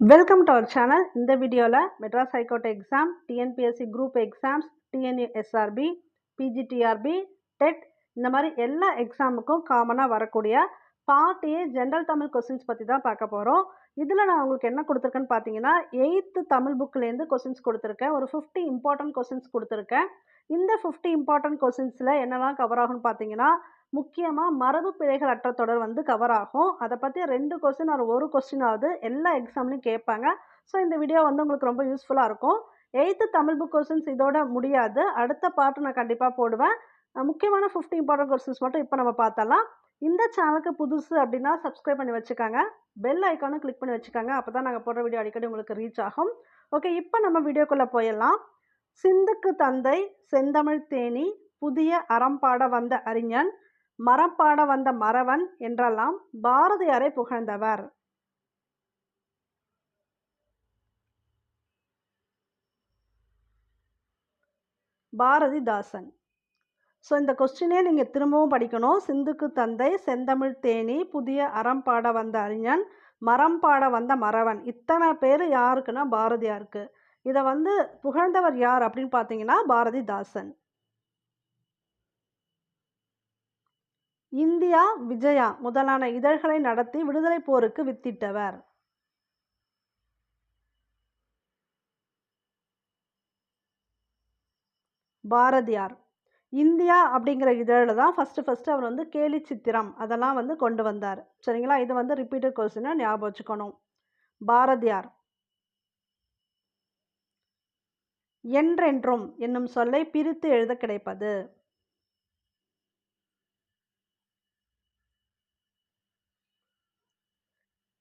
Welcome to our channel இந்த வீடியோவில் Madras high court exam TNPSC group exams TNSRB PGTRB TET இந்த மாதிரி எல்லா எக்ஸாமுக்கும் காமனாக வரக்கூடிய part A general Tamil questions பற்றி தான் பார்க்க போகிறோம் இதில் நான் உங்களுக்கு என்ன கொடுத்துருக்கேன்னு பார்த்தீங்கன்னா எயித்து தமிழ் புக்லேருந்து கொஸ்டின்ஸ் கொடுத்துருக்கேன். ஒரு ஃபிஃப்டி இம்பார்ட்டன்ட் கொஸ்டின்ஸ் கொடுத்துருக்கேன். இந்த ஃபிஃப்டி இம்பார்ட்டன்ட் கொஸ்டின்ஸில் என்னெல்லாம் கவர் ஆகும்னு பார்த்தீங்கன்னா முக்கியமாக மரபு பிழைகள் அற்ற தொடர் வந்து கவர் ஆகும். அதை பற்றி ரெண்டு கொஸ்டின் ஒரு ஒரு கொஸ்டினாவது எல்லா எக்ஸாம்லையும் கேட்பாங்க. ஸோ இந்த வீடியோ வந்து உங்களுக்கு ரொம்ப யூஸ்ஃபுல்லாக இருக்கும். எயித்து தமிழ் புக் கொஸ்டின்ஸ் இதோட முடியாது. அடுத்த பார்ட்டு நான் கண்டிப்பாக போடுவேன். முக்கியமான ஃபிஃப்டி இம்பார்ட்டன்ட் கொஸ்டின்ஸ் மட்டும் இப்போ நம்ம பார்த்தலாம் இந்த சேனலுக்கு புதுசு அப்படின்னா சப்ஸ்கிரைப் பண்ணி வச்சுக்கோங்க. பெல் ஐக்கானும் கிளிக் பண்ணி வச்சுக்கோங்க. அப்போ தான் நாங்கள் போடுற வீடியோ அடிக்கடி உங்களுக்கு ரீச் ஆகும். ஓகே இப்போ நம்ம வீடியோக்குள்ளே போயிடலாம். சிந்துக்கு தந்தை செந்தமிழ் தேனி புதிய அறம்பாட வந்த அறிஞன். மரப்பாட வந்த மறவன் என்றெல்லாம் பாரதியாரை புகழ்ந்தவர். பாரதிதாசன் ஸோ இந்த கொஸ்டினே நீங்கள் திரும்பவும் படிக்கணும். சிந்துக்கு தந்தை செந்தமிழ் தேனி புதிய அறம் பாட வந்த அறிஞன் மரம் பாட வந்த மறவன் இத்தனை பேர் யாருக்குன்னா பாரதியாருக்கு. இதை வந்து புகழ்ந்தவர் யார் அப்படின்னு பார்த்தீங்கன்னா பாரதிதாசன் இந்தியா விஜயா முதலான இதழ்களை நடத்தி விடுதலை போருக்கு வித்திட்டவர். பாரதியார். இந்தியா அப்படிங்கிற இதழில் தான் ஃபஸ்ட்டு ஃபஸ்ட்டு அவர் வந்து கேலி சித்திரம் அதெல்லாம் வந்து கொண்டு வந்தார். சரிங்களா? இது வந்து ரிப்பீட்டட் கொஸ்டினாக ஞாபகம் வச்சுக்கணும். பாரதியார். என்றென்றும் என்னும் சொல்லை பிரித்து எழுத கிடைப்பது.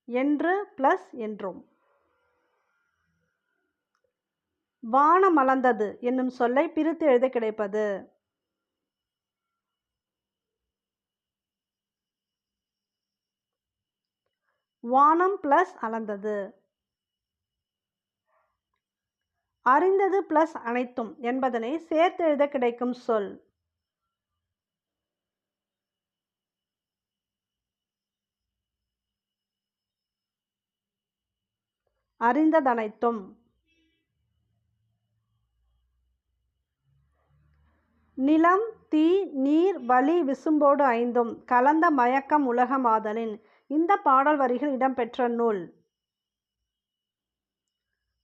என்று ப்ளஸ் என்றும். வானம் அளந்தது என்னும் சொல்லை பிரித்து எழுத கிடைப்பது. வானம் பிளஸ் அளந்தது. அறிந்தது பிளஸ் அனைத்தும் என்பதனை சேர்த்து எழுத கிடைக்கும் சொல். அறிந்ததனைத்தும். நிலம் தீ நீர் வலி விசும்போடு ஐந்தும். கலந்த மயக்கம் உலகமாதலின் இந்த பாடல் வரிகள் இடம்பெற்ற நூல்.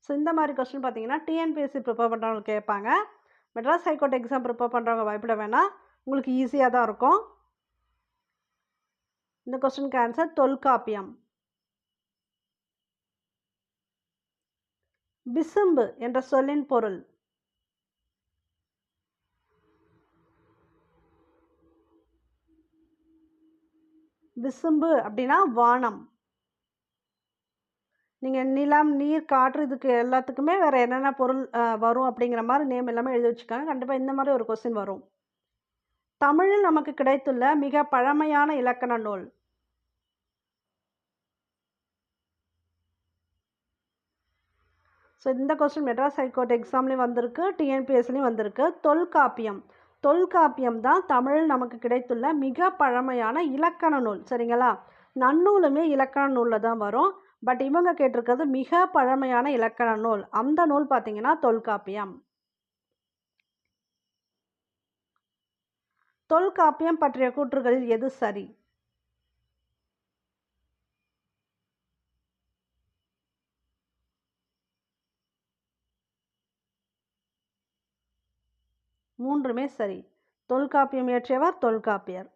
ஸோ இந்த மாதிரி கொஸ்டின் பார்த்தீங்கன்னா டிஎன்பிஎஸ்சி ப்ரிப்பேர் பண்ணுறவங்க கேட்பாங்க. மெட்ராஸ் ஹைகோர்ட் எக்ஸாம் ப்ரிப்பேர் பண்ணுறவங்க பயப்பட வேணாம். உங்களுக்கு ஈஸியாக தான் இருக்கும். இந்த கொஸ்டினுக்கு ஆன்சர் தொல்காப்பியம். விசும்பு என்ற சொல்லின் பொருள். விசும்பு அப்படின்னா வானம். நீங்கள் நிலம் நீர் காற்று இதுக்கு எல்லாத்துக்குமே வேறு என்னென்ன பொருள் வரும் அப்படிங்கிற மாதிரி நேம் எல்லாமே எழுதி வச்சுக்காங்க. கண்டிப்பாக இந்த மாதிரி ஒரு கொஸ்டின் வரும். தமிழில் நமக்கு கிடைத்துள்ள மிக பழமையான இலக்கண நூல். ஸோ இந்த கொஸ்டின் மெட்ராஸ் ஹைகோர்ட் எக்ஸாம்லேயும் வந்திருக்கு டிஎன்பிஎஸ்லேயும் வந்திருக்கு. தொல்காப்பியம். தொல்காப்பியம் தான் தமிழில் நமக்கு கிடைத்துள்ள மிக பழமையான இலக்கண நூல். சரிங்களா? நன்னூலுமே இலக்கண நூலில் தான் வரும். பட் இவங்க கேட்டிருக்கிறது மிக பழமையான இலக்கண நூல். அந்த நூல் பார்த்தீங்கன்னா தொல்காப்பியம். தொல்காப்பியம் பற்றிய கூற்றுகளில் எது சரி? மூன்றுமே சரி. தொல்காப்பியம் இயற்றியவர் தொல்காப்பியர்.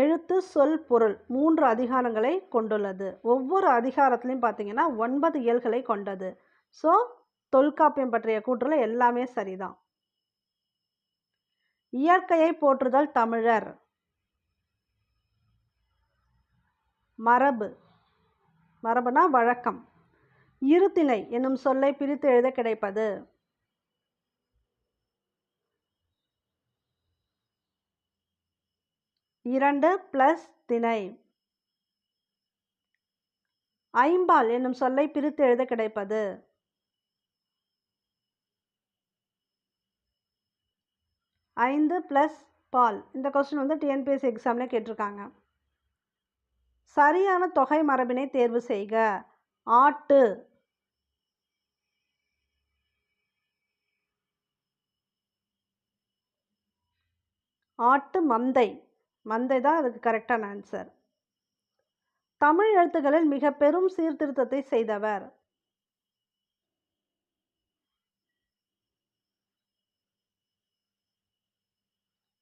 எழுத்து சொல் பொருள் மூன்று அதிகாரங்களை கொண்டுள்ளது. ஒவ்வொரு அதிகாரத்திலையும் பார்த்தீங்கன்னா ஒன்பது இயல்களை கொண்டது. ஸோ தொல்காப்பியம் பற்றிய கூற்றுல எல்லாமே சரிதான். இயற்கையை போற்றுதல் தமிழர். மரபு. மரபுனா வழக்கம். இருத்திணை என்னும் சொல்லை பிரித்து எழுத கிடைப்பது. இரண்டு பிளஸ் திணை. ஐம்பால் என்னும் சொல்லை பிரித்து எழுத கிடைப்பது. ஐந்து ப்ளஸ் பால். இந்த கொஸ்டின் வந்து டிஎன்பிஎஸ்சி எக்ஸாமில் கேட்டிருக்காங்க. சரியான தொகை மரபினை தேர்வு செய்க. ஆட்டு. ஆட்டு மந்தை. மந்தை தான் அதுக்கு கரெக்டான ஆன்சர் தமிழ் எழுத்துக்களில் மிக பெரும் சீர்திருத்தத்தை செய்தவர்.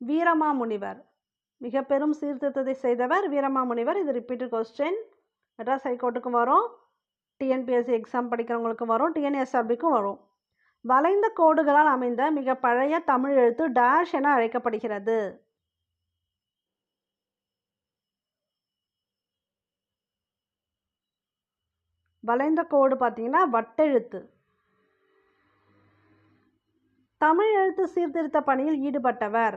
வீரமாமுனிவர். மிக பெரும் சீர்திருத்தத்தை செய்தவர் வீரமாமுனிவர். இது ரிப்பீட்டட் கொஸ்டின் மெட்ராஸ் ஹைகோர்ட்டுக்கும் வரும். டிஎன்பிஎஸ்சி எக்ஸாம் படிக்கிறவங்களுக்கும் வரும். டிஎன்எஸ்ஆர்பிக்கும் வரும். வளைந்த கோடுகளால் அமைந்த மிக பழைய தமிழ் எழுத்து டேஷ் என அழைக்கப்படுகிறது. வளைந்த கோடு பார்த்தீங்கன்னா வட்டெழுத்து. தமிழ் எழுத்து சீர்திருத்த பணியில் ஈடுபட்டவர்.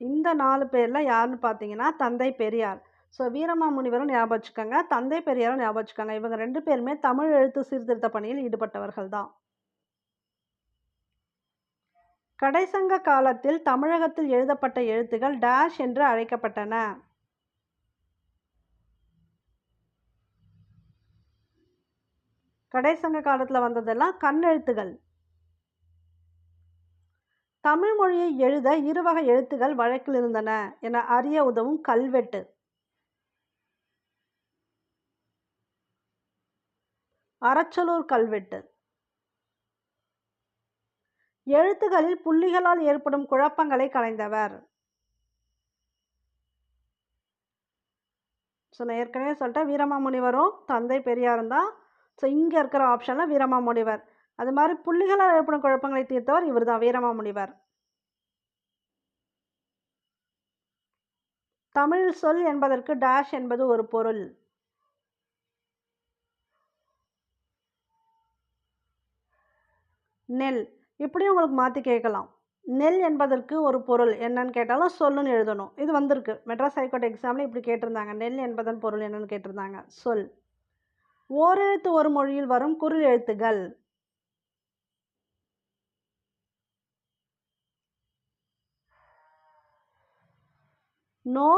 இந்த நாலு பேரில் யாருன்னு பார்த்தீங்கன்னா தந்தை பெரியார். ஸோ வீரமாமுனிவரும் ஞாபகம் வச்சுக்கோங்க தந்தை பெரியாரும் ஞாபகம் வச்சுக்கோங்க இவங்க ரெண்டு பேருமே தமிழ் எழுத்து சீர்திருத்த பணியில் ஈடுபட்டவர்கள் தான் கடைசங்க காலத்தில் தமிழகத்தில் எழுதப்பட்ட எழுத்துகள் டேஷ் என்று அழைக்கப்பட்டன. கடைசங்க காலத்தில் வந்ததெல்லாம் கண்ணெழுத்துகள் தமிழ் மொழியை எழுத இருவகை எழுத்துகள் வழக்கில் இருந்தன. என அறிய உதவும் கல்வெட்டு. அறச்சலூர் கல்வெட்டு. எழுத்துகளில் புள்ளிகளால் ஏற்படும் குழப்பங்களை களைந்தவர். ஸோ நான் ஏற்கனவே சொல்லிட்டேன் வீரமாமுனிவரும் தந்தை பெரியாரும் தான். ஸோ இங்கே இருக்கிற ஆப்ஷனில் வீரமாமுனிவர். அது மாதிரி புள்ளிகளால் ஏற்படும் குழப்பங்களை தீர்த்தவர் இவர் தான் வீரமாமுனிவர். தமிழ் சொல் என்பதற்கு டேஷ் என்பது ஒரு பொருள். நெல் இப்படியும் உங்களுக்கு மாற்றி கேட்கலாம். நெல் என்பதற்கு ஒரு பொருள் என்னன்னு கேட்டாலும் சொல்லுன்னு எழுதணும். இது வந்திருக்கு. மெட்ராஸ் ஹைகோர்ட் எக்ஸாமில் இப்படி கேட்டிருந்தாங்க. நெல் என்பதன் பொருள் என்னன்னு கேட்டிருந்தாங்க. சொல். ஓரெழுத்து ஒரு மொழியில் வரும் குரல் எழுத்துகள். நோ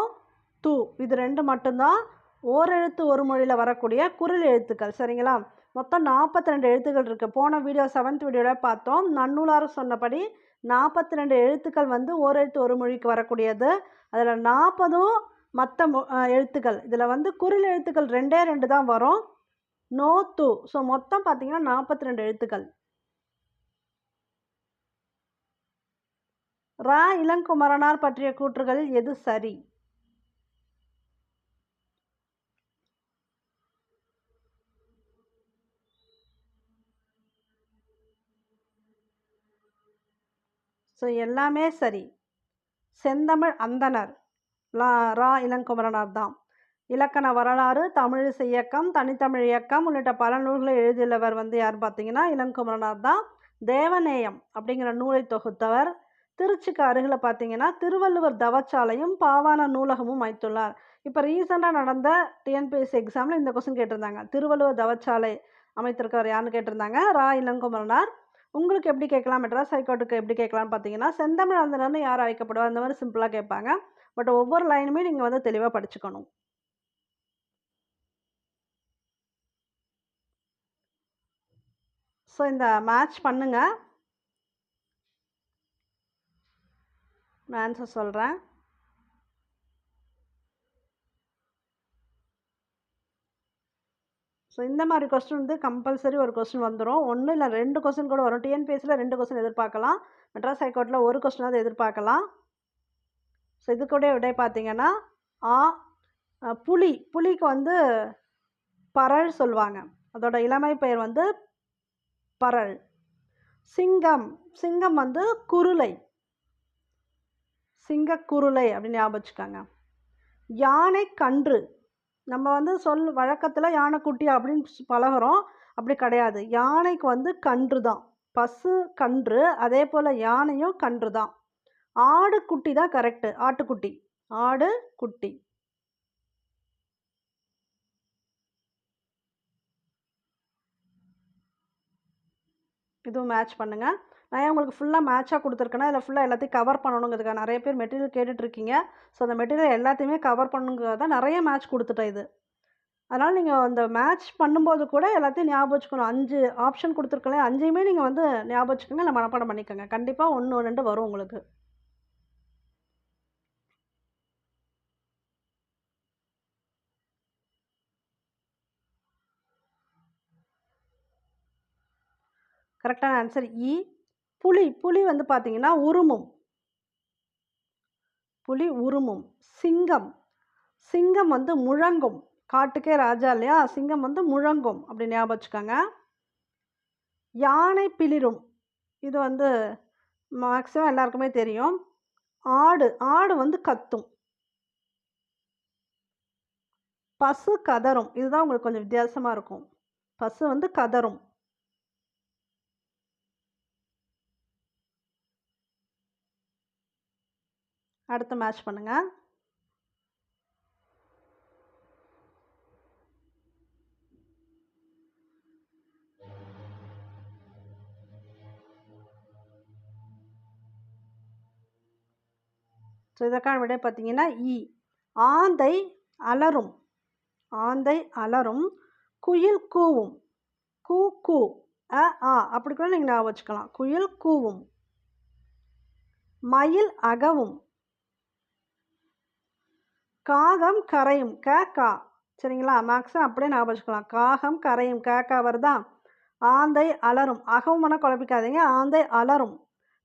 து. இது ரெண்டு மட்டும்தான். ஓரெழுத்து ஒரு மொழியில் வரக்கூடிய குரல் எழுத்துக்கள். சரிங்களா? மொத்தம் நாற்பத்தி ரெண்டு எழுத்துக்கள் இருக்குது போன வீடியோ செவன்த் வீடியோவில் பார்த்தோம். நன்னூலார் சொன்னபடி நாற்பத்தி ரெண்டு எழுத்துக்கள் வந்து ஓரெழுத்து ஒரு மொழிக்கு வரக்கூடியது. அதில் நாற்பதும் மற்ற மொ எழுத்துக்கள். இதில் வந்து குரில் எழுத்துக்கள் ரெண்டே ரெண்டு தான் வரும். நோ தூ. ஸோ மொத்தம் பார்த்திங்கன்னா நாற்பத்தி ரெண்டு எழுத்துக்கள். ரா இளங்குமரனார் பற்றிய கூற்றுகளில் எது சரி? ஸோ எல்லாமே சரி. செந்தமிழ் அந்தனர் லா ரா இளங்குமரனார் தான் இலக்கண வரலாறு தமிழிசை இயக்கம் தனித்தமிழ் இயக்கம் உள்ளிட்ட பல நூல்களை எழுதியுள்ளவர் வந்து யார் பார்த்தீங்கன்னா இளங்குமரனார் தான் தேவநேயம் அப்படிங்கிற நூலை தொகுத்தவர். திருச்சிக்கு அருகில் பார்த்தீங்கன்னா திருவள்ளுவர் தவச்சாலையும் பாவான நூலகமும் அமைத்துள்ளார். இப்போ ரீசெண்டாக நடந்த டிஎன்பிஎஸ்சி எக்ஸாமில் இந்த கொஸ்டின் கேட்டிருந்தாங்க. திருவள்ளுவர் தவச்சாலை அமைத்திருக்கவர் யாருன்னு கேட்டிருந்தாங்க? ரா இளங்குமரனார். உங்களுக்கு எப்படி கேட்கலாம்? மெட்ராஸ் ஹைகோர்ட்டுக்கு எப்படி கேட்கலாம்னு பார்த்தீங்கன்னா செந்தமிழ் அந்தனர்னு யார் அழைக்கப்படுவா அந்த மாதிரி சிம்பிளாக கேட்பாங்க. பட் ஒவ்வொரு லைனுமே நீங்கள் வந்து தெளிவாக படிச்சுக்கணும். ஸோ இந்த மேட்ச் பண்ணுங்க. நான் ஆன்சர் சொல்கிறேன் ஸோ இந்த மாதிரி கொஸ்டின் வந்து கம்பல்சரி ஒரு கொஸ்டின் வந்துடும் ஒன்று இல்லை ரெண்டு கொஸ்டின் கூட வரும். டிஎன்பிஎஸ்சியில் ரெண்டு கொஸ்டின் எதிர்பார்க்கலாம். மெட்ராஸ் ஹைகோர்ட்டில் ஒரு கொஸ்டினாவது எதிர்பார்க்கலாம். ஸோ இது கூட விடை பார்த்தீங்கன்னா ஆ புலி. புலிக்கு வந்து பரல் சொல்லுவாங்க. அதோட இளமை பெயர் வந்து பரல் சிங்கம். சிங்கம் வந்து குருளை சிங்க குருளை அப்படின்னு ஞாபகம் வச்சுக்கோங்க. யானை கன்று. நம்ம வந்து சொல் வழக்கத்தில் யானைக்குட்டி அப்படின்னு பழகிறோம் பழகுறோம். அப்படி கிடையாது. யானைக்கு வந்து கன்று தான். பசு கன்று அதே போல் யானையும் கன்று தான். ஆடு குட்டி தான் கரெக்டு ஆட்டுக்குட்டி. ஆடு குட்டி இதுவும் மேட்ச் பண்ணுங்கள் நான் ஏன் உங்களுக்கு ஃபுல்லாக மேட்சாக கொடுத்துருக்கேன்னா இதில் ஃபுல்லாக எல்லாத்தையும் கவர் பண்ணணுங்கிறதுக்காக நிறைய பேர் மெட்டீரியல் கேட்டுட்ருக்கீங்க ஸோ அந்த மெட்டீரியல் எல்லாத்தையுமே கவர் பண்ணுங்கிறதா தான் நிறைய மேட்ச் கொடுத்துட்டேன் இது. அதனால் நீங்கள் அந்த மேட்ச் பண்ணும்போது கூட எல்லாத்தையும் ஞாபகம் வச்சுக்கணும் அஞ்சு ஆப்ஷன் கொடுத்துருக்கல அஞ்சையுமே நீங்கள் வந்து ஞாபகம் வச்சுக்கோங்க இல்லை மனப்பாடம் பண்ணிக்கோங்க. கண்டிப்பாக ஒன்று ரெண்டு வரும் உங்களுக்கு. கரெக்டான ஆன்சர் இ புலி புலி வந்து பார்த்தீங்கன்னா உருமும். புலி உருமும். சிங்கம். சிங்கம் வந்து முழங்கும். காட்டுக்கே ராஜா இல்லையா? சிங்கம் வந்து முழங்கும் அப்படி ஞாபகம் வச்சுக்கோங்க. யானை பிளிரும். இது வந்து மேக்ஸிமம் எல்லாருக்குமே தெரியும். ஆடு ஆடு வந்து கத்தும். பசு கதரும் இதுதான் உங்களுக்கு கொஞ்சம் வித்தியாசமாக இருக்கும். பசு வந்து கதரும் அடுத்து மேட்ச் பண்ணுங்கள் ஸோ இதற்கான விடை பார்த்தீங்கன்னா இ ஆந்தை அலரும் ஆந்தை அலரும் குயில் கூவும். கூ கூ. அ ஆ. அப்படி கூட நீங்கள் ஞாபகம் வச்சுக்கலாம். குயில் கூவும். மயில் அகவும். காகம் கரையும் க கா. சரிங்களா? மேக்ஸிமம் அப்படியே ஞாபகம் வச்சுக்கலாம். காகம் கரையும் க கா வருதா? ஆந்தை அலரும். அகவுமான குழப்பிக்காதீங்க. ஆந்தை அலரும்.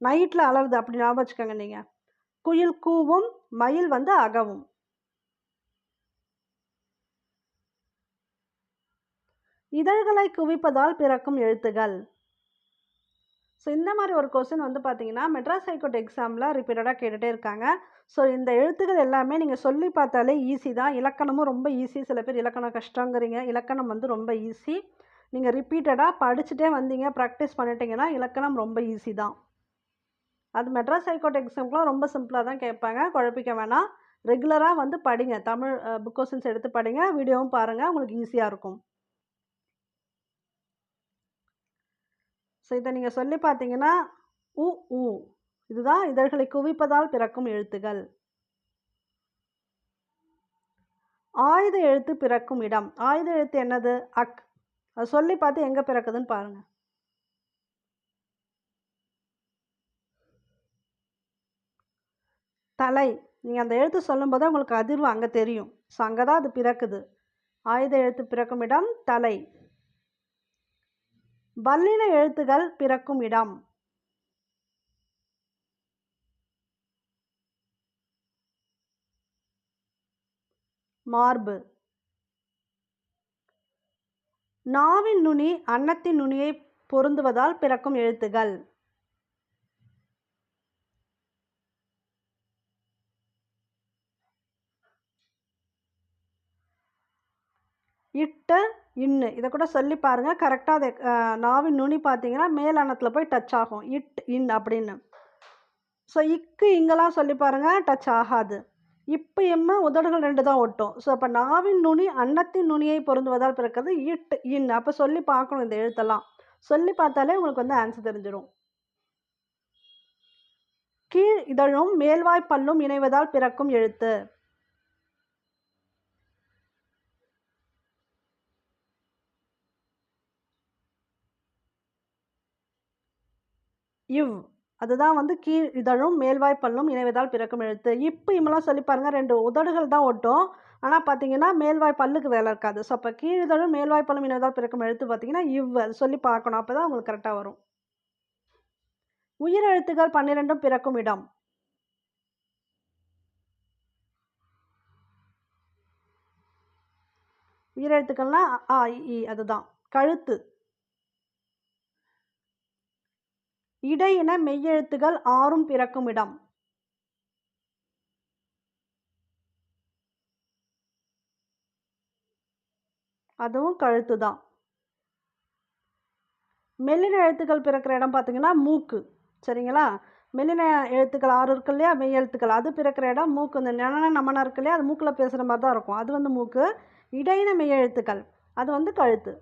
நைட்டில் அலருது அப்படி ஞாபகம் வச்சுக்கோங்க நீங்கள் குயில் கூவும் மயில் வந்து அகவும். இதழ்களை குவிப்பதால் பிறக்கும் எழுத்துகள். ஸோ இந்த மாதிரி ஒரு கொஸ்டின் வந்து பார்த்தீங்கன்னா மெட்ராஸ் ஹைகோர்ட் எக்ஸாமில் ரிப்பீட்டடாக கேட்டுகிட்டே இருக்காங்க. ஸோ இந்த எழுத்துக்கள் எல்லாமே நீங்கள் சொல்லி பார்த்தாலே ஈஸி தான். இலக்கணமும் ரொம்ப ஈஸி சில பேர் இலக்கணம் கஷ்டங்கிறீங்க. இலக்கணம் வந்து ரொம்ப ஈஸி நீங்கள் ரிப்பீட்டடாக படிச்சுட்டே வந்தீங்க ப்ராக்டிஸ் பண்ணிட்டீங்கன்னா இலக்கணம் ரொம்ப ஈஸி தான். அது மெட்ராஸ் ஹைகோர்ட் எக்ஸாம்க்குலாம் ரொம்ப சிம்பிளாக தான் கேட்பாங்க. குழப்பிக்க வேணாம். ரெகுலராக வந்து படிங்க. தமிழ் புக் கொஸ்டின்ஸ் எடுத்து படிங்க. வீடியோவும் பாருங்கள் உங்களுக்கு ஈஸியாக இருக்கும். ஸோ இதை நீங்கள் சொல்லி பார்த்தீங்கன்னா உ உ. இதுதான் இதழ்களை குவிப்பதால் பிறக்கும் எழுத்துகள் ஆயுத எழுத்து பிறக்கும் இடம். ஆயுத எழுத்து என்னது? அக். அது சொல்லி பார்த்து எங்கே பிறக்குதுன்னு பாருங்கள் தலை. நீங்கள் அந்த எழுத்து சொல்லும்போது உங்களுக்கு அதிர்வு அங்கே தெரியும். ஸோ அங்கே தான் அது பிறக்குது. ஆயுத எழுத்து பிறக்கும் இடம் தலை. வல்லின எழுத்துகள் பிறக்கும் இடம். மார்பு. நாவின் நுனி அன்னத்தின் நுனியை பொருந்துவதால் பிறக்கும் எழுத்துகள். இட்ட இன்னு. இதை கூட சொல்லி பாருங்கள் கரெக்டாக அதை நாவின் நுனி பார்த்தீங்கன்னா மேலானத்தில் போய் டச் ஆகும். இட் இன் அப்படின்னு. ஸோ இக்கு இங்கெல்லாம் சொல்லி பாருங்கள் டச் ஆகாது. இப்போ எம்ம உதடுகள் ரெண்டு தான் ஒட்டும். ஸோ அப்போ நாவின் நுனி அன்னத்தின் நுனியை பொருந்துவதால் பிறக்கிறது இட் இன். அப்போ சொல்லி பார்க்கணும் இந்த எழுத்தெல்லாம். சொல்லி பார்த்தாலே உங்களுக்கு வந்து ஆன்சர் தெரிஞ்சிடும் கீழ் இதழும் மேல்வாய் பல்லும் இணைவதால் பிறக்கும் எழுத்து. இவ் அதுதான் வந்து கீழ் இதழும் மேல்வாய் பல்லும் இணைவதால் பிறக்கும் எழுத்து. இப்போ இம்மெல்லாம் சொல்லி பாருங்கள் ரெண்டு உதடுகள் தான் ஒட்டும். ஆனால் பார்த்தீங்கன்னா மேல்வாய் பல்லுக்கு வேலை இருக்காது. ஸோ அப்போ கீழ் இதழும் மேல்வாய் பல்லும் இணைவதால் பிறக்கும் எழுத்து பார்த்தீங்கன்னா இவ் அது சொல்லி பார்க்கணும். அப்போ தான் உங்களுக்கு கரெக்டாக வரும். உயிரெழுத்துகள் பன்னிரெண்டும் பிறக்கும் இடம். உயிரெழுத்துக்கள்லாம் ஆ இ அதுதான். கழுத்து. இடையின மெய்யெழுத்துகள் ஆறும் பிறக்கும் இடம் அதுவும் கழுத்து தான் மெல்லின எழுத்துக்கள் பிறக்கிற இடம் பார்த்தீங்கன்னா மூக்கு. சரிங்களா? மெல்லின எழுத்துக்கள் ஆறு இருக்கு இல்லையா? மெய் எழுத்துக்கள் அது பிறக்கிற இடம் மூக்கு. இந்த நன நமனா இருக்கு இல்லையா? அது மூக்கில் பேசுகிற மாதிரி தான் இருக்கும். அது வந்து மூக்கு. இடையின மெய் எழுத்துக்கள் அது வந்து கழுத்து.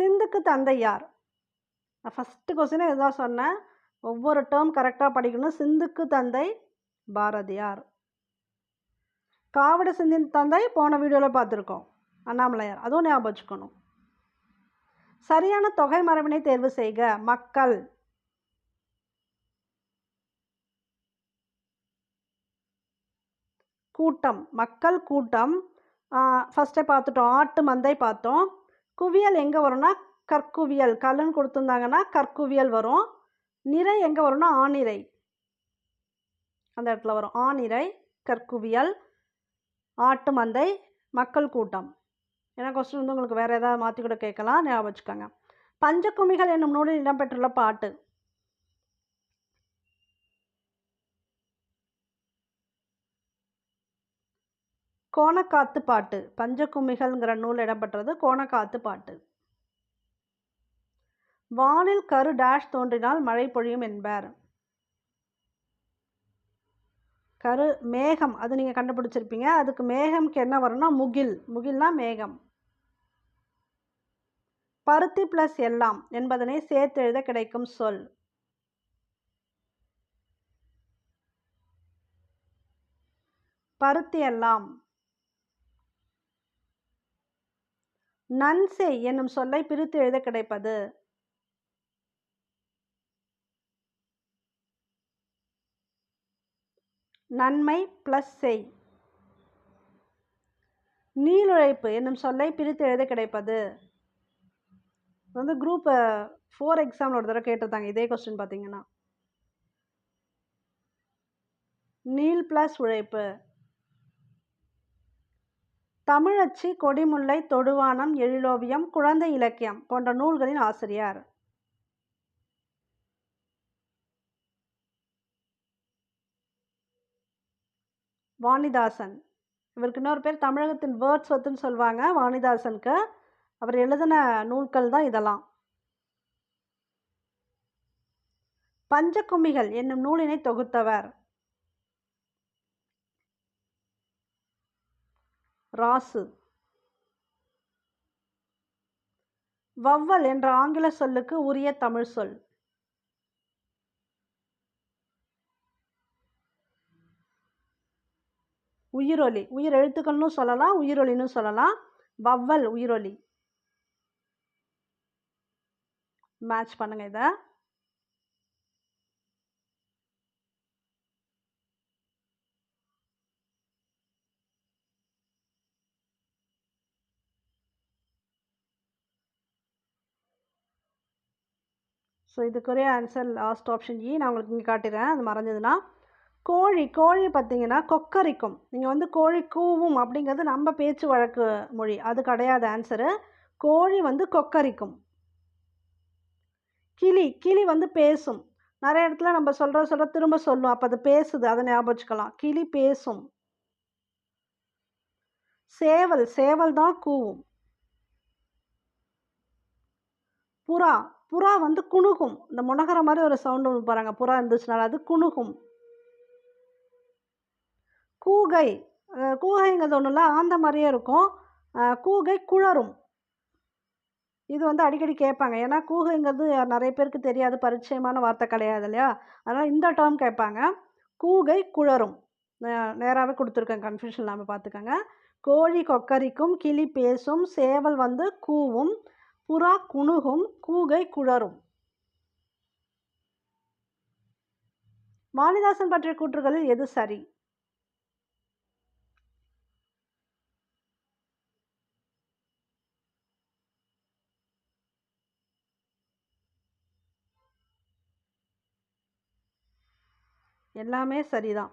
சிந்துக்கு தந்தை யார் நான் ஃபஸ்ட்டு கொஸ்டினே இதுதான் சொன்னேன்? ஒவ்வொரு டேர்ம் கரெக்டாக படிக்கணும். சிந்துக்கு தந்தை பாரதியார். காவட சிந்தின் தந்தை போன வீடியோவில் பார்த்துருக்கோம். அண்ணாமலையார். அதுவும் ஞாபகம் வச்சுக்கணும். சரியான தொகை மரபினை தேர்வு செய்க. மக்கள். கூட்டம். மக்கள் கூட்டம். ஃபஸ்ட்டே பார்த்துட்டோம். ஆட்டு மந்தை பார்த்தோம். குவியல் எங்கே வரும்னா கற்குவியல். கல்லுன்னு கொடுத்துருந்தாங்கன்னா கற்குவியல் வரும். நிறை எங்கே வரும்னா ஆனிறை அந்த இடத்துல வரும். ஆனிறை கற்குவியல் ஆட்டு மந்தை மக்கள் கூட்டம். ஏன்னா கொஸ்டின் வந்து உங்களுக்கு வேறு ஏதாவது மாற்றி கூட கேட்கலாம். ஞாபகம் வச்சுக்கோங்க. பஞ்சகுமிகள் என்னும் நூலில் இடம்பெற்றுள்ள பாட்டு. கோணக்காத்து பாட்டு. பஞ்சகுமிகள்ங்கிற நூல் இடம்பெற்றது கோணக்காத்து பாட்டு. வானில் கரு டேஷ் தோன்றினால் மழை பொழியும் என்பார். கரு மேகம் அது நீங்கள் கண்டுபிடிச்சிருப்பீங்க. அதுக்கு மேகம்க்கு என்ன வரும்னா முகில். முகில்னா மேகம். பருத்தி ப்ளஸ் எல்லாம் என்பதனை சேர்த்து எழுத கிடைக்கும் சொல். பருத்தி எல்லாம். நன்செய் என்னும் சொல்லை பிரித்து எழுத கிடைப்பது. நன்மை ப்ளஸ் செய். நீளுழைப்பு என்னும் சொல்லை பிரித்து எழுத கிடைப்பது. வந்து குரூப் ஃபோர் எக்ஸாமில் ஒரு தடவை கேட்டிருந்தாங்க இதே கொஸ்டின் பார்த்தீங்கன்னா. நீல் ப்ளஸ் உழைப்பு. தமிழச்சி கொடிமுல்லை தொடுவானம் எழிலோவியம் குழந்தை இலக்கியம் போன்ற நூல்களின் ஆசிரியர். வாணிதாசன். இவருக்கு இன்னொரு பேர் தமிழகத்தின் வேர்ட்ஸ் வத்துன்னு சொல்லுவாங்க வாணிதாசனுக்கு. அவர் எழுதின நூல்கள் தான் இதெல்லாம். பஞ்சகுமிகள் என்னும் நூலினை தொகுத்தவர். ராசு. வவ்வல் என்ற ஆங்கில சொல்லுக்கு உரிய தமிழ் சொல். உயிரொலி. உயிர் எழுத்துக்கள்னு சொல்லலாம் உயிரொலின்னு சொல்லலாம். வவ்வல் உயிரொலி. மேட்ச் பண்ணுங்க இதை. ஸோ இதுக்குரிய ஆன்சர் லாஸ்ட் ஆப்ஷன் இ நான் உங்களுக்கு இங்கே காட்டிடுறேன் அது மறைஞ்சதுன்னா கோழி கோழி பார்த்தீங்கன்னா கொக்கரிக்கும். நீங்கள் வந்து கோழி கூவும் அப்படிங்கிறது நம்ம பேச்சு வழக்கு மொழி. அது கிடையாது ஆன்சரு கோழி வந்து கொக்கரிக்கும். கிளி கிளி வந்து பேசும். நிறைய இடத்துல நம்ம சொல்கிற சொல்கிற திரும்ப சொல்லும். அப்போ அது பேசுது. அதை ஞாபகம் வச்சுக்கலாம். கிளி பேசும். சேவல் சேவல் தான் கூவும். புறா புறா வந்து குணுகும். இந்த முனகிற மாதிரி ஒரு சவுண்டு பாருங்கள் புறா இருந்துச்சுனால அது குணுகும். கூகை. கூகைங்கிறது ஒன்றும் இல்லை ஆந்த மாதிரியே இருக்கும். கூகை குழரும் இது வந்து அடிக்கடி கேட்பாங்க. ஏன்னா கூகைங்கிறது நிறைய பேருக்கு தெரியாது பரிச்சயமான வார்த்தை கிடையாது இல்லையா? அதனால் இந்த டேர்ம் கேட்பாங்க. கூகை குழறும் நேராகவே கொடுத்துருக்கேன் கன்ஃபியூஷன் இல்லாமல் பார்த்துக்கோங்க. கோழி கொக்கரிக்கும் கிளி பேசும் சேவல் வந்து கூவும் புறா குணுகும் கூகை குழரும் வாணிதாசன் பற்றிய கூற்றுகளில் எது சரி? எல்லாமே சரிதான்.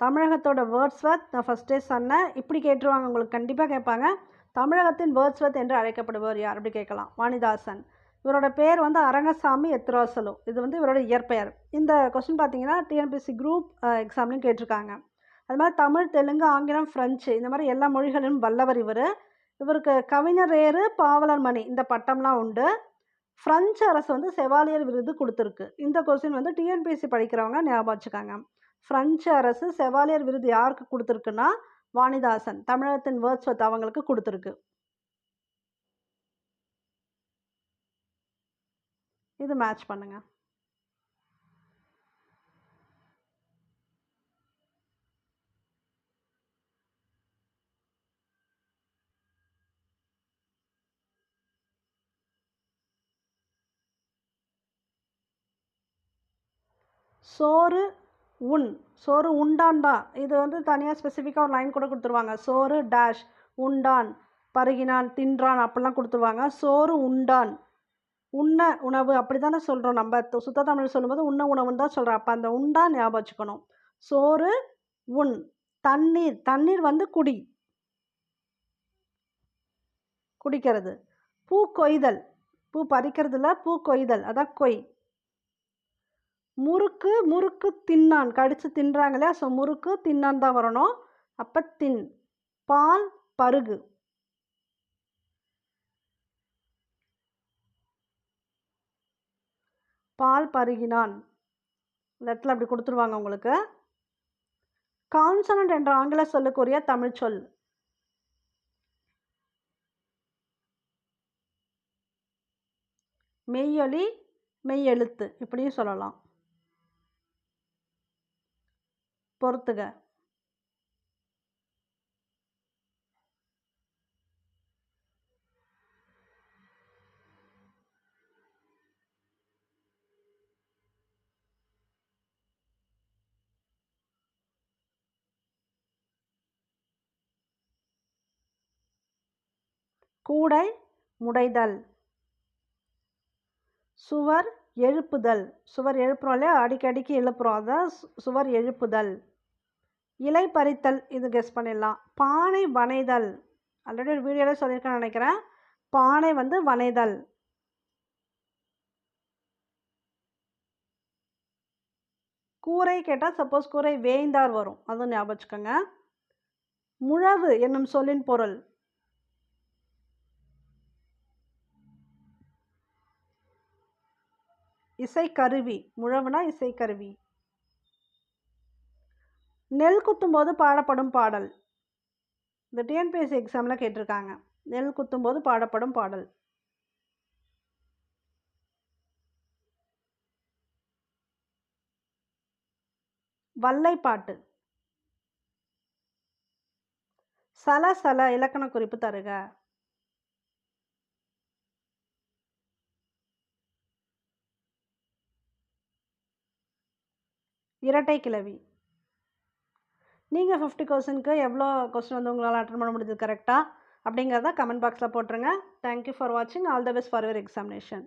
தமிழகத்தோட வேர்ட்ஸ்வர்த் நான் ஃபஸ்ட்டே சொன்னேன். இப்படி கேட்டுருவாங்க உங்களுக்கு கண்டிப்பாக கேட்பாங்க. தமிழகத்தின் வேர்ட்ஸ்வர்த் என்று அழைக்கப்படுபவர் யார்? அப்படி கேட்கலாம். வாணிதாசன். இவரோட பேர் வந்து அரங்கசாமி எத்ராசலு. இது வந்து இவரோட இயற்பெயர். இந்த கொஸ்டின் பார்த்தீங்கன்னா டிஎன்பிஎஸ்சி குரூப் எக்ஸாம்லையும் கேட்டிருக்காங்க. அது மாதிரி தமிழ் தெலுங்கு ஆங்கிலம் ஃப்ரெஞ்சு இந்த மாதிரி எல்லா மொழிகளிலும் வல்லவர் இவர். இவருக்கு கவிஞர் ஏறு பாவலர் மணி. இந்த பட்டம்லாம் உண்டு. ஃப்ரெஞ்சு அரசு வந்து செவாலியர் விருது கொடுத்துருக்கு. இந்த கொஸ்டின் வந்து டிஎன்பிஎஸ்சி படிக்கிறவங்க ஞாபகம் வச்சுக்காங்க. ஃப்ரெஞ்சு அரசு செவாலியர் விருது யாருக்கு கொடுத்துருக்குன்னா வாணிதாசன் தமிழகத்தின் வேர்ட்ஸ்வத் அவங்களுக்கு கொடுத்துருக்கு. இது மேட்ச் பண்ணுங்கள் சோறு உண் சோறு உண்டான்டா இது வந்து தனியாக ஸ்பெசிஃபிக்காக ஒரு லைன் கூட கொடுத்துருவாங்க. சோறு டேஷ் உண்டான் பருகினான் தின்றான் அப்படிலாம் கொடுத்துருவாங்க. சோறு உண்டான் உண்ண உணவு அப்படி தானே சொல்கிறோம் நம்ம சுத்த தமிழ் சொல்லும்போது உண்ண உணவுன்னு தான் சொல்கிறோம் அப்போ அந்த உண்டான் ஞாபகம் வச்சுக்கணும். சோறு உண் தண்ணீர் தண்ணீர் வந்து குடி. குடிக்கிறது. பூ கொய்தல். பூ பறிக்கிறதுல பூ கொய்தல். அதான் கொய். முறுக்கு முறுக்கு தின்னான். கடித்து தின்றாங்க இல்லையா ஸோ முறுக்கு தின்னான் தான் வரணும். அப்போ தின். பால் பருகு. பால் பருகினான். லெட்டில் அப்படி கொடுத்துருவாங்க உங்களுக்கு. கான்சனன்ட் என்ற ஆங்கில சொல்லுக்குரிய தமிழ் சொல். மெய்யொலி மெய்யெழுத்து. இப்படியும் சொல்லலாம். பொறுத்துக. கூடை முடைதல். சுவர் எழுப்புதல். சுவர் எழுப்புறோம் இல்லையா? அடிக்கடிக்கு எழுப்புறோம். அதான் சுவர் எழுப்புதல். இலை பறித்தல் இது கெஸ் பண்ணிடலாம். பானை வனைதல். ஆல்ரெடி ஒரு வீடியோவில் சொல்லியிருக்கேன்னு நினைக்கிறேன். பானை வந்து வனைதல். கூரை கேட்டால் சப்போஸ் கூரை வேய்ந்தார் வரும். அதுவும் ஞாபகம் வச்சுக்கோங்க. முழவு என்னும் சொல்லின் பொருள். இசைக்கருவி. முழவுனா இசைக்கருவி. நெல் குத்தும்போது பாடப்படும் பாடல். இந்த டிஎன்பிஎஸ்சி எக்ஸாமில் கேட்டிருக்காங்க. நெல் குத்தும்போது பாடப்படும் பாடல். வல்லைப்பாட்டு. சல சல இலக்கண குறிப்பு தருக. இரட்டை கிளவி. நீங்கள் ஃபிஃப்டி கொஸ்டினுக்கு எவ்வளோ கொஸ்டின் வந்து உங்களால் அட்டன் பண்ண முடிஞ்சது கரெக்டாக அப்படிங்கிறத கமெண்ட் பாக்ஸில் போட்டுருங்க. தேங்க்யூ ஃபார் வாட்சிங் all the best for your examination